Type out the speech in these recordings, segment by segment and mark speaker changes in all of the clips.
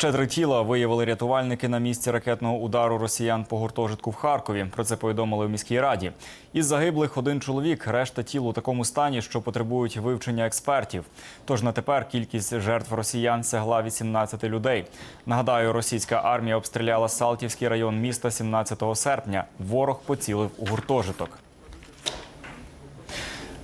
Speaker 1: Ще три тіла виявили рятувальники на місці ракетного удару росіян по гуртожитку в Харкові. Про це повідомили в міській раді. Із загиблих один чоловік, решта тіл у такому стані, що потребують вивчення експертів. Тож на тепер кількість жертв росіян сягла 18 людей. Нагадаю, російська армія обстріляла Салтівський район міста 17 серпня. Ворог поцілив у гуртожиток.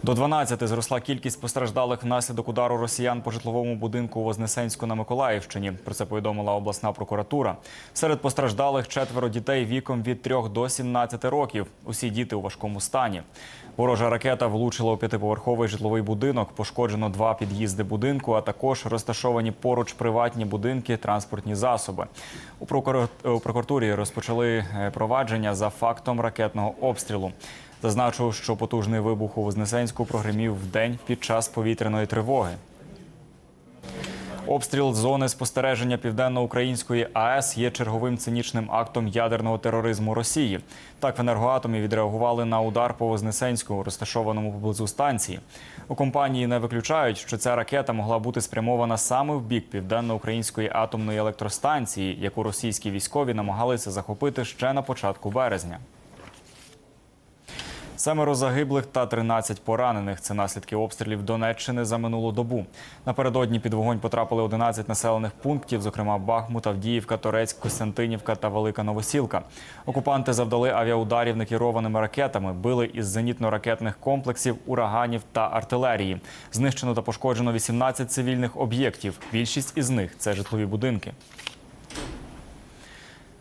Speaker 1: До 12 зросла кількість постраждалих внаслідок удару росіян по житловому будинку у Вознесенську на Миколаївщині. Про це повідомила обласна прокуратура. Серед постраждалих четверо дітей віком від 3 до 17 років. Усі діти у важкому стані. Ворожа ракета влучила у п'ятиповерховий житловий будинок. Пошкоджено два під'їзди будинку, а також розташовані поруч приватні будинки, транспортні засоби. У прокуратурі розпочали е, провадження за фактом ракетного обстрілу. Зазначу, що потужний вибух у Вознесенську прогримів в день під час повітряної тривоги. Обстріл зони спостереження південно-української АЕС є черговим цинічним актом ядерного тероризму Росії. Так в енергоатомі відреагували на удар по Вознесенську, розташованому поблизу станції. У компанії не виключають, що ця ракета могла бути спрямована саме в бік південно-української атомної електростанції, яку російські військові намагалися захопити ще на початку березня. Семеро загиблих та 13 поранених. Це наслідки обстрілів Донеччини за минулу добу. Напередодні під вогонь потрапили 11 населених пунктів, зокрема Бахмут, Авдіївка, Торецьк, Костянтинівка та Велика Новосілка. Окупанти завдали авіаударів некерованими ракетами, били із зенітно-ракетних комплексів, ураганів та артилерії. Знищено та пошкоджено 18 цивільних об'єктів. Більшість із них це житлові будинки.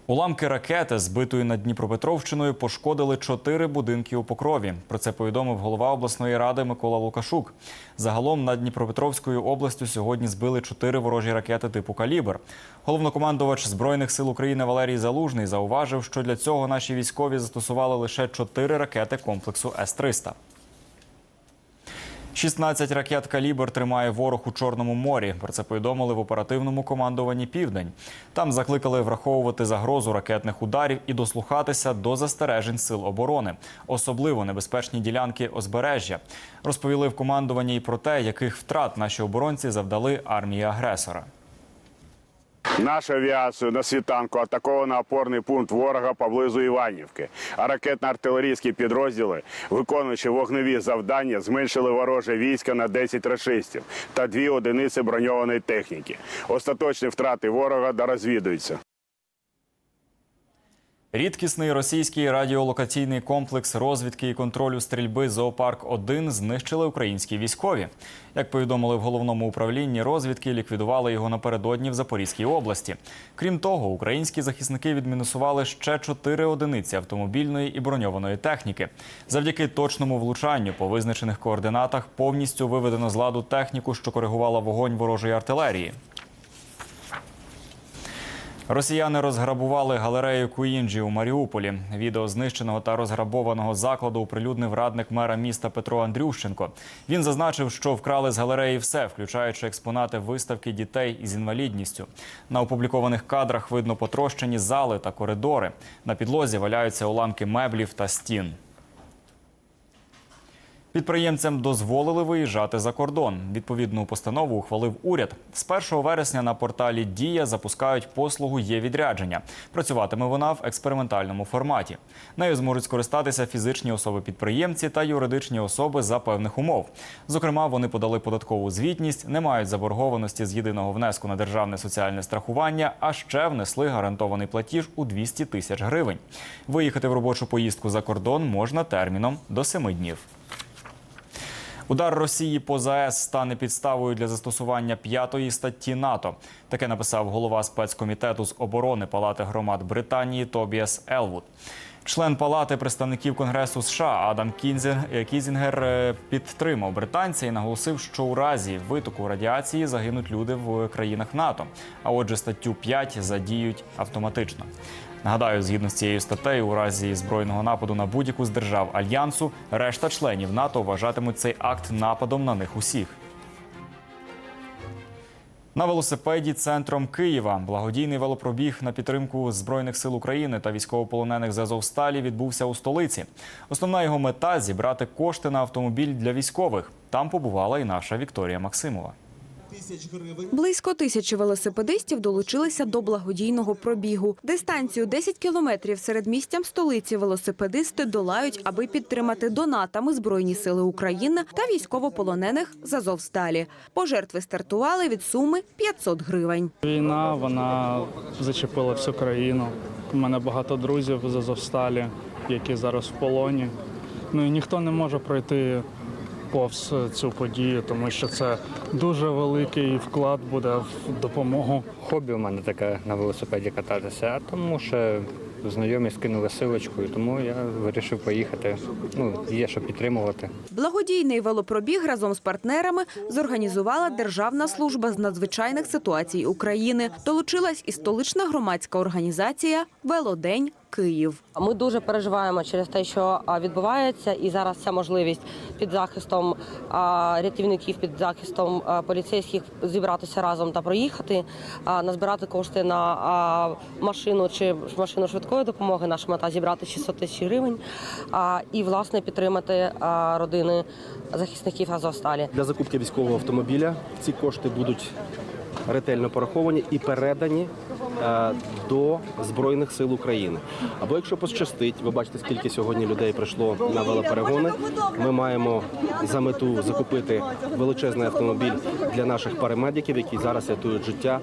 Speaker 1: Уламки ракети, збитої над Дніпропетровщиною, пошкодили чотири будинки у Покрові. Про це повідомив голова обласної ради Микола Лукашук. Загалом над Дніпропетровською областю сьогодні збили чотири ворожі ракети типу калібр. Головнокомандувач збройних сил України Валерій Залужний зауважив, що для цього наші військові застосували лише чотири ракети комплексу С-300. 16 ракет «Калібр» тримає ворог у Чорному морі. Про це повідомили в оперативному командуванні Південь. Там закликали враховувати загрозу ракетних ударів і дослухатися до застережень сил оборони, особливо небезпечні ділянки озбережжя. Розповіли в командуванні і про те, яких втрат наші оборонці завдали армії агресора.
Speaker 2: Нашу авіацію на світанку атаковано опорний пункт ворога поблизу Іванівки. А ракетно-артилерійські підрозділи, виконуючи вогневі завдання, зменшили вороже війська на 10 рашистів та дві одиниці броньованої техніки. Остаточні втрати ворога дорозвідуються.
Speaker 1: Рідкісний російський радіолокаційний комплекс розвідки і контролю стрільби Зоопарк 1 знищили українські військові. Як повідомили в головному управлінні розвідки, ліквідували його напередодні в Запорізькій області. Крім того, українські захисники відмінусували ще чотири одиниці автомобільної і броньованої техніки. Завдяки точному влучанню по визначених координатах повністю виведено з ладу техніку, що коригувала вогонь ворожої артилерії. Росіяни розграбували галерею Куінджі у Маріуполі. Відео знищеного та розграбованого закладу оприлюднив радник мера міста Петро Андрющенко. Він зазначив, що вкрали з галереї все, включаючи експонати виставки дітей із інвалідністю. На опублікованих кадрах видно потрощені зали та коридори. На підлозі валяються уламки меблів та стін. Підприємцям дозволили виїжджати за кордон. Відповідну постанову ухвалив уряд. З 1 вересня на порталі Дія запускають послугу є відрядження. Працюватиме вона в експериментальному форматі. Нею зможуть скористатися фізичні особи-підприємці та юридичні особи за певних умов. Зокрема, вони подали податкову звітність, не мають заборгованості з єдиного внеску на державне соціальне страхування, а ще внесли гарантований платіж у 200 тисяч гривень. Виїхати в робочу поїздку за кордон можна терміном до 7 днів. Удар Росії по ЗАЕС стане підставою для застосування п'ятої статті НАТО. Таке написав голова спецкомітету з оборони Палати громад Британії Тобіас Елвуд. Член палати представників Конгресу США Адам Кінзер- Кізінгер е, підтримав британця і наголосив, що у разі витоку радіації загинуть люди в країнах НАТО. А отже, статтю 5 задіють автоматично. Нагадаю, згідно з цією статтею, у разі збройного нападу на будь-яку з держав альянсу, решта членів НАТО вважатимуть цей акт нападом на них усіх. На велосипеді центром Києва благодійний велопробіг на підтримку збройних сил України та військовополонених з Азовсталі відбувся у столиці. Основна його мета зібрати кошти на автомобіль для військових. Там побувала і наша Вікторія Максимова.
Speaker 3: Тисяч гривень.
Speaker 4: Близько тисячі велосипедистів долучилися до благодійного пробігу. Дистанцію 10 кілометрів серед містям столиці велосипедисти долають, аби підтримати донатами Збройні сили України та військовополонених з Азовсталі. Пожертви стартували від суми 500 гривень.
Speaker 5: Війна вона зачепила всю країну. У мене багато друзів з Азовсталі, які зараз в полоні. Ну і ніхто не може пройти повз цю подію, тому що це дуже великий вклад буде в допомогу.
Speaker 6: Хобі у мене таке на велосипеді кататися, а тому що знайомі скинули силочку, і тому я вирішив поїхати. Ну, є що підтримувати.
Speaker 4: Благодійний велопробіг разом з партнерами зорганізувала Державна служба з надзвичайних ситуацій України. Долучилась і столична громадська організація Велодень Київ.
Speaker 7: Ми дуже переживаємо через те, що відбувається, і зараз ця можливість під захистом рятівників, під захистом поліцейських зібратися разом та проїхати, назбирати кошти на машину чи машину швидкої допомоги. Наша мета зібрати 600 тисяч гривень а, і власне підтримати родини захисників Азовсталі.
Speaker 8: Для закупки військового автомобіля ці кошти будуть ретельно пораховані і передані е, до Збройних сил України. Або якщо пощастить, ви бачите, скільки сьогодні людей прийшло на велоперегони. Ми маємо за мету закупити величезний автомобіль для наших парамедиків, які зараз рятують життя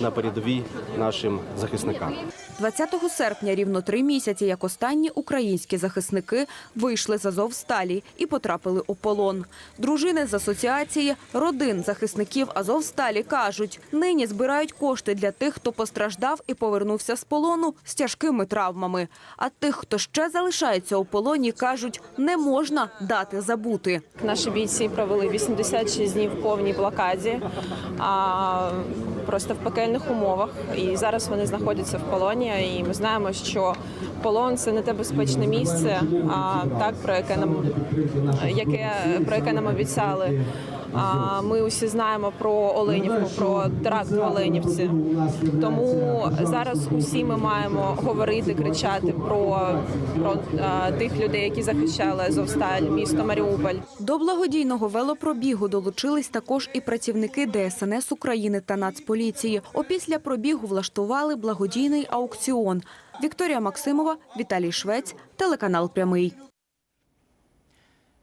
Speaker 8: на передовій нашим захисникам.
Speaker 4: 20 серпня, рівно три місяці, як останні українські захисники вийшли з Азовсталі і потрапили у полон. Дружини з асоціації родин захисників Азовсталі кажуть, нині збирають кошти для тих, хто постраждав і повернувся з полону з тяжкими травмами. А тих, хто ще залишається у полоні, кажуть, не можна дати забути.
Speaker 9: Наші бійці провели 86 днів в повній блокаді, а просто в пекельних умовах. І зараз вони знаходяться в полоні. І ми знаємо, що полон це не те безпечне місце, а так про яке нам яке про яке нам обіцяли. А ми усі знаємо про Оленівку, про теракт в Оленівці. Тому зараз усі ми маємо говорити, кричати про, про а, тих людей, які захищали Азовсталь, місто Маріуполь.
Speaker 4: До благодійного велопробігу долучились також і працівники ДСНС України та Нацполіції. Опісля пробігу влаштували благодійний аукціон. Вікторія Максимова, Віталій Швець, телеканал Прямий.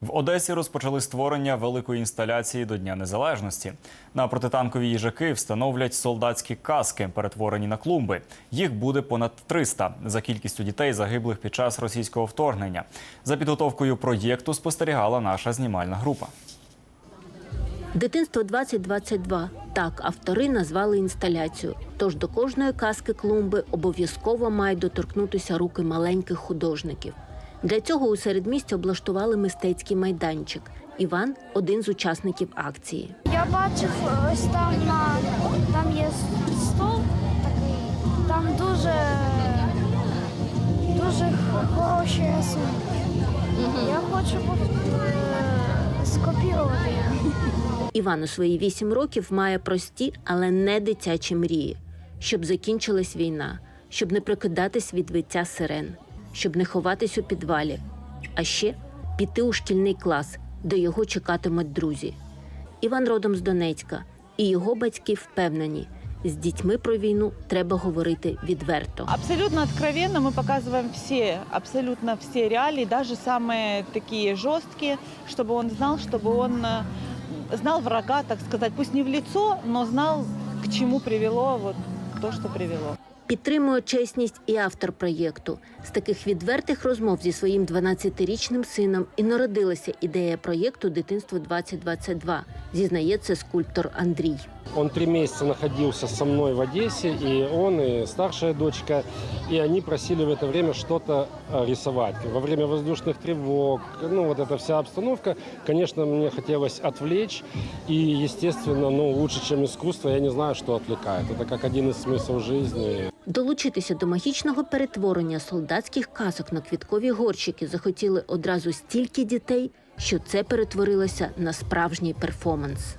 Speaker 1: В Одесі розпочали створення великої інсталяції до Дня Незалежності. На протитанкові їжаки встановлять солдатські каски, перетворені на клумби. Їх буде понад 300 за кількістю дітей, загиблих під час російського вторгнення. За підготовкою проєкту спостерігала наша знімальна група.
Speaker 10: Дитинство 2022 – так автори назвали інсталяцію. Тож до кожної казки клумби обов'язково мають доторкнутися руки маленьких художників. Для цього у середмісті облаштували мистецький майданчик. Іван один з учасників акції.
Speaker 11: Я бачив ось там на там є стол такий, там дуже дуже хороші рисунки. Я хочу е, скопірувати.
Speaker 10: Іван у свої вісім років має прості, але не дитячі мрії, щоб закінчилась війна, щоб не прикидатись від виття сирен, щоб не ховатись у підвалі, а ще піти у шкільний клас, де його чекатимуть друзі. Іван родом з Донецька, і його батьки впевнені, з дітьми про війну треба говорити відверто.
Speaker 12: Абсолютно откровенно мы показываем все, абсолютно все реалии, даже самые такие жесткие, чтобы он знал, чтобы он э, знал врага, так сказать, пусть не в лицо, но знал, к чему привело вот то, что привело.
Speaker 10: Підтримує чесність і автор проєкту. З таких відвертих розмов зі своїм 12-річним сином і народилася ідея проєкту Дитинство 2022, зізнається скульптор Андрій.
Speaker 13: Он три месяца находился со мной в Одессе, и он, и старшая дочка, и они просили в это время что-то э, рисовать. Во время воздушных тревог, ну вот эта вся обстановка, конечно, мне хотелось отвлечь, и, естественно, ну лучше, чем искусство, я не знаю, что отвлекает. Это как один из смыслов жизни.
Speaker 10: Долучитися до магічного перетворення солдатських казок на квіткові горщики захотіли одразу стільки дітей, що це перетворилося на справжній перформанс.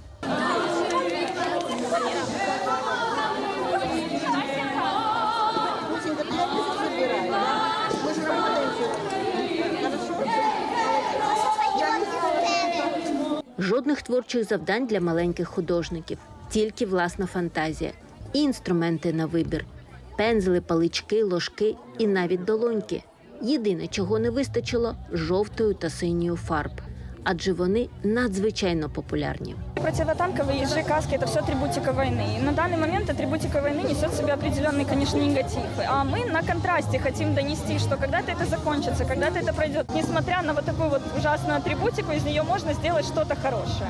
Speaker 10: Жодних творчих завдань для маленьких художників. тільки власна фантазія і інструменти на вибір: пензли, палички, ложки і навіть долоньки. Єдине, чого не вистачило жовтою та синьою фарб, адже вони надзвичайно популярні.
Speaker 11: Противотанковые ежи, каски – это все атрибутика войны. И на данный момент атрибутика войны несет в себе определенный, конечно, негатив. А мы на контрасте хотим донести, что когда-то это закончится, когда-то это пройдет. Несмотря на вот такую вот ужасную атрибутику, из нее можно сделать что-то хорошее.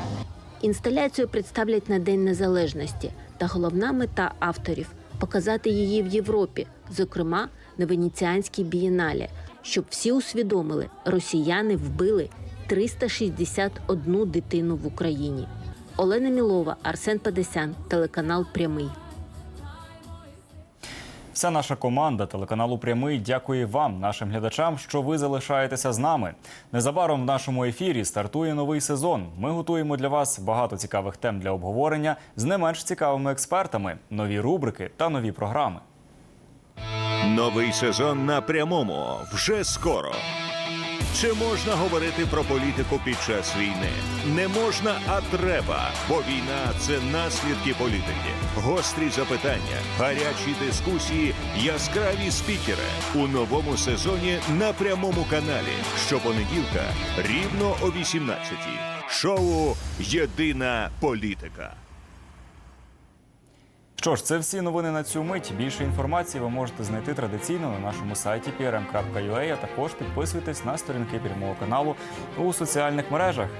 Speaker 10: Інсталяцію представлять на День Незалежності, та головна мета авторів показати її в Європі, зокрема на Венеціанській бієналі, щоб всі усвідомили, росіяни вбили 361 дитину в Україні. Олена Мілова, Арсен Падесян, телеканал Прямий.
Speaker 1: Вся наша команда телеканалу Прямий дякує вам, нашим глядачам, що ви залишаєтеся з нами. Незабаром в нашому ефірі стартує новий сезон. Ми готуємо для вас багато цікавих тем для обговорення з не менш цікавими експертами, нові рубрики та нові програми.
Speaker 3: Новий сезон на прямому вже скоро. Чи можна говорити про політику під час війни? Не можна, а треба, бо війна це наслідки політики. Гострі запитання, гарячі дискусії, яскраві спікери у новому сезоні на прямому каналі. Щопонеділка рівно о 18-й. Шоу Єдина політика.
Speaker 1: Що ж, це всі новини на цю мить. Більше інформації ви можете знайти традиційно на нашому сайті prm.ua, а також підписуйтесь на сторінки прямого каналу у соціальних мережах.